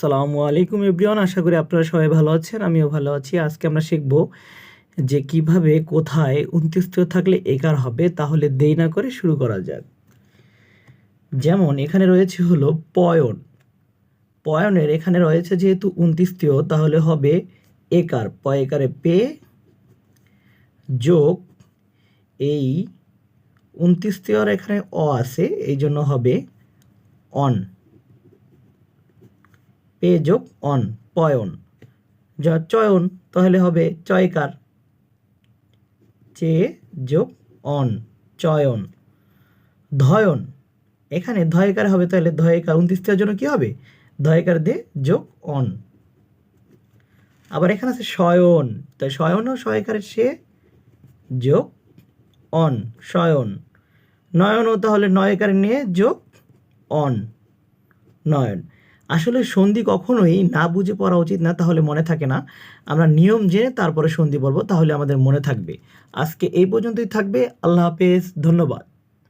সালামু আলাইকুম এভরিওয়ান, আশা করি আপনারা সবাই ভালো আছেন, আমিও ভালো আছি। আজকে আমরা শিখব যে কীভাবে কোথায় উনত্রিশটিও থাকলে একার হবে, তাহলে দেরি না করে শুরু করা যাক। যেমন, এখানে রয়েছে হলো পয়ন। পয়নের এখানে রয়েছে যেহেতু উনত্রিশটিও তাহলে হবে একার। পয় একারে পে যোগ এই উনত্রিশটিওর এখানে অ আছে এই জন্য হবে অন। পে যোগ অন। পয়ন যা চয়ন তাহলে হবে চয়কার চে যোগ অন চয়ন ধয়ন এখানে ধয়কার হবে, তাহলে ধয়কার উনত্রিশটার জন্য কি হবে? ধয়কার দে যোগ অন। আবার এখানে আছে শয়ন তাই শয়ন ও শয়কারের সে যোগ অন শয়ন নয়নও তাহলে নয়কার নিয়ে যোগ অন নয়ন আসলে সন্ধি কখনোই না বুঝে পড়া উচিত না, তাহলে মনে থাকে না। আমরা নিয়ম জেনে তারপরে সন্ধি বলব, তাহলে আমাদের মনে থাকবে। আজকে এই পর্যন্তই থাকবে। আল্লাহ হাফেজ, ধন্যবাদ।